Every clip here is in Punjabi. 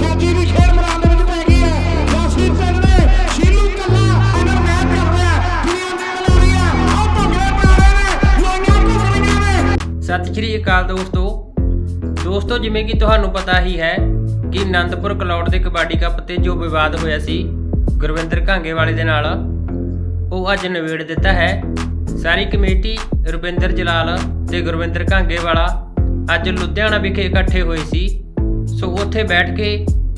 ਛਾਜੀ ਦੀ ਖੇਡ ਮੈਦਾਨ ਦੇ ਵਿੱਚ ਪੈ ਗਈ ਹੈ। ਵਾਸੀ ਪਿੰਡ ਦੇ ਸ਼ੀਲੂ ਕੱਲਾ ਇਹਨਾਂ ਮੈਚ ਕਰ ਰਿਹਾ ਦੁਨੀਆ ਦੇ ਰਹੀ ਹੈ। ਆਹ ਭੰਗੜੇ ਪਾ ਰਹੇ ਨੇ। ਲੋਈਆਂ ਘੁੰਮ ਰਹੀਆਂ ਨੇ। ਸਤਿ ਸ਼੍ਰੀ ਅਕਾਲ ਦੋਸਤੋ। ਦੋਸਤੋ, ਜਿਵੇਂ ਕਿ ਤੁਹਾਨੂੰ ਪਤਾ ਹੀ ਹੈ ਕਿ ਅਨੰਦਪੁਰ ਕਲੌਟ ਦੇ ਕਬੱਡੀ ਕੱਪ ਤੇ ਜੋ ਵਿਵਾਦ ਹੋਇਆ ਸੀ, ਗੁਰਵਿੰਦਰ ਘਾਂਗੇ ਵਾਲੇ ਦੇ ਨਾਲ, ਉਹ ਅੱਜ ਨਿਬੇੜ ਦਿੱਤਾ ਹੈ। ਸਾਰੀ ਕਮੇਟੀ ਰੁਪਿੰਦਰ ਜਲਾਲ ਤੇ ਗੁਰਵਿੰਦਰ ਘਾਂਗੇ ਵਾਲਾ ਅੱਜ ਲੁਧਿਆਣਾ ਵਿਖੇ ਇਕੱਠੇ ਹੋਏ ਸੀ। ਸੋ ਉੱਥੇ ਬੈਠ ਕੇ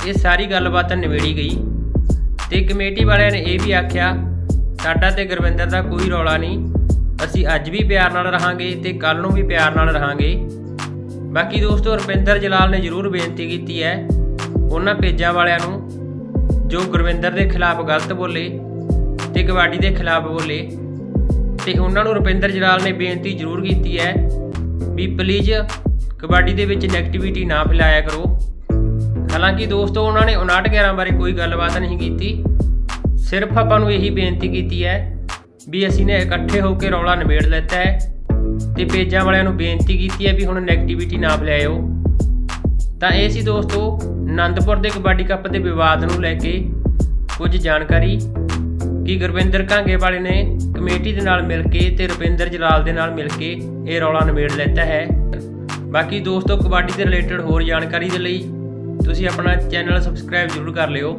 ਇਹ ਸਾਰੀ ਗੱਲਬਾਤ ਨਿਬੇੜੀ ਗਈ ਤੇ ਕਮੇਟੀ ਵਾਲਿਆਂ ਨੇ ਇਹ ਵੀ ਆਖਿਆ, ਸਾਡਾ ਤੇ ਗੁਰਵਿੰਦਰ ਦਾ ਕੋਈ ਰੌਲਾ ਨਹੀਂ, ਅਸੀਂ ਅੱਜ ਵੀ ਪਿਆਰ ਨਾਲ ਰਹਾਂਗੇ ਤੇ ਕੱਲ ਨੂੰ ਵੀ ਪਿਆਰ ਨਾਲ ਰਹਾਂਗੇ। ਬਾਕੀ ਦੋਸਤੋ, ਰੁਪਿੰਦਰ ਜਲਾਲ ਨੇ ਜ਼ਰੂਰ ਬੇਨਤੀ ਕੀਤੀ ਹੈ, ਉਹਨਾਂ ਪੇਜਾਂ ਵਾਲਿਆਂ ਨੂੰ, ਜੋ ਗੁਰਵਿੰਦਰ ਦੇ ਖਿਲਾਫ ਗਲਤ ਬੋਲੇ ਤੇ ਕਬੱਡੀ ਦੇ ਖਿਲਾਫ ਬੋਲੇ, ਤੇ ਉਹਨਾਂ ਨੂੰ ਰੁਪਿੰਦਰ ਜਲਾਲ ਨੇ ਬੇਨਤੀ ਜ਼ਰੂਰ ਕੀਤੀ ਹੈ ਵੀ ਪਲੀਜ਼ ਕਬੱਡੀ ਦੇ ਵਿੱਚ ਨੈਗੇਟਿਵਿਟੀ ਨਾ ਫੈਲਾਇਆ ਕਰੋ। ਹਾਲਾਂਕਿ ਦੋਸਤੋ, ਉਹਨਾਂ ਨੇ 59 11 ਬਾਰੇ ਕੋਈ ਗੱਲਬਾਤ ਨਹੀਂ ਕੀਤੀ। ਸਿਰਫ ਆਪਾਂ ਨੂੰ ਇਹੀ ਬੇਨਤੀ ਕੀਤੀ ਹੈ ਵੀ ਅਸੀਂ ਨੇ ਇਕੱਠੇ ਹੋ ਕੇ ਰੌਲਾ ਨਿਬੇੜ ਲੈਤਾ ਹੈ ਤੇ ਪੇਜਾਂ ਵਾਲਿਆਂ ਨੂੰ ਬੇਨਤੀ ਕੀਤੀ ਹੈ ਵੀ ਹੁਣ ਨੈਗੇਟਿਵਿਟੀ ਨਾ ਫੈਲਾਇਓ। ਤਾਂ ਇਹ ਸੀ ਦੋਸਤੋ ਆਨੰਦਪੁਰ ਦੇ ਕਬੱਡੀ ਕੱਪ ਦੇ ਵਿਵਾਦ ਨੂੰ ਲੈ ਕੇ ਕੁਝ ਜਾਣਕਾਰੀ। ਕਿ ਗੁਰਵਿੰਦਰ ਕਾਂਗੇ ਵਾਲੇ ਨੇ ਕਮੇਟੀ ਦੇ ਨਾਲ ਮਿਲ ਕੇ ਤੇ ਰੁਪਿੰਦਰ ਜਲਾਲ ਦੇ ਨਾਲ ਮਿਲ ਕੇ ਇਹ ਰੌਲਾ ਨਿਬੇੜ ਲੈਤਾ ਹੈ। ਬਾਕੀ ਦੋਸਤੋ, ਕਬੱਡੀ ਦੇ ਰਿਲੇਟਡ ਹੋਰ ਜਾਣਕਾਰੀ ਦੇ ਲਈ ਤੁਸੀਂ ਆਪਣਾ ਚੈਨਲ ਸਬਸਕ੍ਰਾਈਬ ਜ਼ਰੂਰ ਕਰ ਲਿਓ।